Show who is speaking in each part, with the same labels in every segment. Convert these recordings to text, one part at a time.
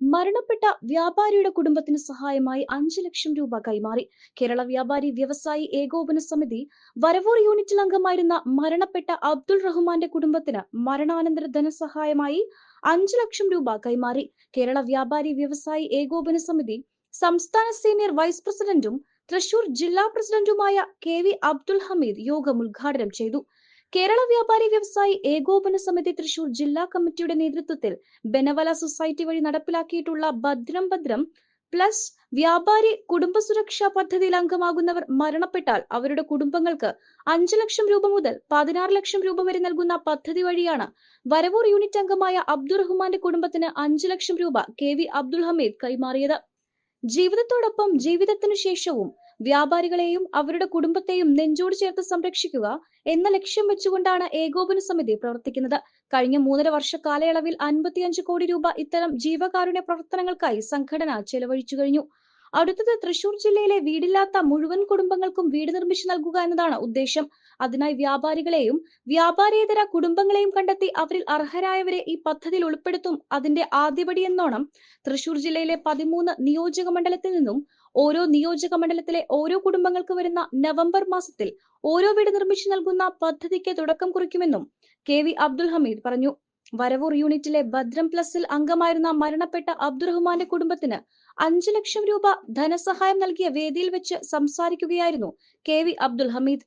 Speaker 1: മരണപ്പെട്ട വ്യാപാരിയുടെ കുടുംബത്തിന് സഹായമായി അഞ്ചു ലക്ഷം രൂപ കൈമാറി. കേരള വ്യാപാരി വ്യവസായി ഏകോപന സമിതി വരവൂർ യൂണിറ്റിൽ അംഗമായിരുന്ന മരണപ്പെട്ട അബ്ദുൾ റഹ്മാന്റെ കുടുംബത്തിന് മരണാനന്തര ധനസഹായമായി അഞ്ചു ലക്ഷം രൂപ കൈമാറി. കേരള വ്യാപാരി വ്യവസായി ഏകോപന സമിതി സംസ്ഥാന സീനിയർ വൈസ് പ്രസിഡന്റും തൃശൂർ ജില്ലാ പ്രസിഡന്റുമായ കെ വി അബ്ദുൽ ഹമീദ് യോഗം ഉദ്ഘാടനം ചെയ്തു. കേരള വ്യാപാരി വ്യവസായി ഏകോപന സമിതി തൃശൂർ ജില്ലാ കമ്മിറ്റിയുടെ നേതൃത്വത്തിൽ ബെനവല സൊസൈറ്റി വഴി നടപ്പിലാക്കിയിട്ടുള്ള ഭദ്രം ഭദ്രം പ്ലസ് വ്യാപാരി കുടുംബ സുരക്ഷാ പദ്ധതിയിൽ അംഗമാകുന്നവർ മരണപ്പെട്ടാൽ അവരുടെ കുടുംബങ്ങൾക്ക് അഞ്ചു ലക്ഷം രൂപ മുതൽ പതിനാറ് ലക്ഷം രൂപ വരെ നൽകുന്ന പദ്ധതി വഴിയാണ് വരവൂർ യൂണിറ്റ് അംഗമായ അബ്ദുറഹ്മാന്റെ കുടുംബത്തിന് അഞ്ചു ലക്ഷം രൂപ കെ വി അബ്ദുൽ ഹമീദ് കൈമാറിയത്. ജീവിതത്തോടൊപ്പം ജീവിതത്തിനു ശേഷവും വ്യാപാരികളെയും അവരുടെ കുടുംബത്തെയും നെഞ്ചോട് ചേർത്ത് സംരക്ഷിക്കുക എന്ന ലക്ഷ്യം വെച്ചുകൊണ്ടാണ് ഏകോപന സമിതി പ്രവർത്തിക്കുന്നത്. കഴിഞ്ഞ മൂന്നര വർഷ കാലയളവിൽ അൻപത്തിയഞ്ച് കോടി രൂപ ഇത്തരം ജീവകാരുണ്യ പ്രവർത്തനങ്ങൾക്കായി സംഘടന ചെലവഴിച്ചു കഴിഞ്ഞു. അടുത്തത് തൃശൂർ ജില്ലയിലെ വീടില്ലാത്ത മുഴുവൻ കുടുംബങ്ങൾക്കും വീട് നിർമ്മിച്ചു നൽകുക എന്നതാണ് ഉദ്ദേശം. അതിനായി വ്യാപാരികളെയും വ്യാപാരേതര കുടുംബങ്ങളെയും കണ്ടെത്തി അവരിൽ അർഹരായവരെ ഈ പദ്ധതിയിൽ ഉൾപ്പെടുത്തും. അതിന്റെ ആദ്യപടി എന്നോണം തൃശൂർ ജില്ലയിലെ പതിമൂന്ന് നിയോജക മണ്ഡലത്തിൽ നിന്നും ഓരോ നിയോജക മണ്ഡലത്തിലെ ഓരോ കുടുംബങ്ങൾക്ക് വരുന്ന നവംബർ മാസത്തിൽ ഓരോ വീട് നിർമ്മിച്ചു നൽകുന്ന പദ്ധതിക്ക് തുടക്കം കുറിക്കുമെന്നും കെ വി അബ്ദുൽ ഹമീദ് പറഞ്ഞു. വരവൂർ യൂണിറ്റിലെ ഭദ്രം പ്ലസിൽ അംഗമായിരുന്ന മരണപ്പെട്ട അബ്ദുറഹ്മാന്റെ കുടുംബത്തിന് അഞ്ചു ലക്ഷം രൂപ ധനസഹായം നൽകിയ വേദിയിൽ വെച്ച് സംസാരിക്കുകയായിരുന്നു കെ വി അബ്ദുൽ ഹമീദ്.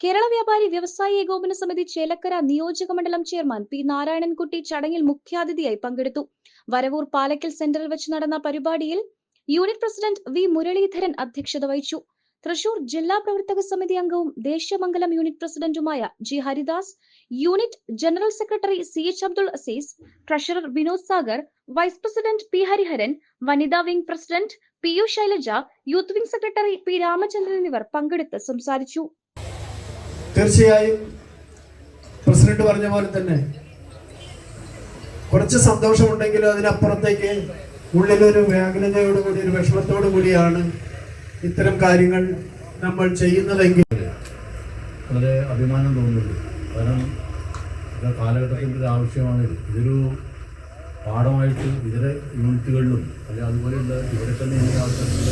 Speaker 1: കേരള വ്യാപാരി വ്യവസായി ഏകോപന സമിതി ചേലക്കര നിയോജക മണ്ഡലം ചെയർമാൻ പി നാരായണൻകുട്ടി ചടങ്ങിൽ മുഖ്യാതിഥിയായി പങ്കെടുത്തു. വരവൂർ പാലക്കൽ സെന്ററിൽ വെച്ച് നടന്ന പരിപാടിയിൽ യൂണിറ്റ് പ്രസിഡന്റ് വി മുരളീധരൻ അധ്യക്ഷത വഹിച്ചു. തൃശൂർ ജില്ലാ പ്രവർത്തക സമിതി അംഗവും ദേശീയമംഗലം യൂണിറ്റ് പ്രസിഡന്റുമായ G Haridas unit general secretary C H Abdul Azeez treasurer Vinod Sagar vice president P Hariharan വനിതാ wing president P U Shailaja youth wing secretary P Ramachandran എന്നിവർ പങ്കെടുത്ത് സംസാരിച്ചു.
Speaker 2: തീർച്ചയായും പ്രസിഡന്റ് പറഞ്ഞ പോലെ തന്നെ കുറച്ച് സന്തോഷമുണ്ടെങ്കിലും അതിനപ്പുറത്തേക്ക് ഉള്ളിലൊരു വ്യാകുലതയോടുകൂടി ഒരു വിഷമത്തോടു കൂടിയാണ് ഇത്തരം കാര്യങ്ങൾ നമ്മൾ ചെയ്യുന്നതെങ്കിൽ
Speaker 3: വളരെ അഭിമാനം തോന്നുന്നുണ്ട് കാരണം കാലഘട്ടത്തിന്റെ ഒരു ആവശ്യമാണ് ഇത്. ഇതൊരു പാഠമായിട്ട് ഇതര യൂണിറ്റുകളിലും അല്ലെങ്കിൽ അതുപോലെയുള്ള ഇവിടെ തന്നെ ഇതിന്റെ ആവശ്യത്തിൽ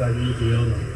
Speaker 3: കാര്യങ്ങൾ ചെയ്യാവുന്നതാണ്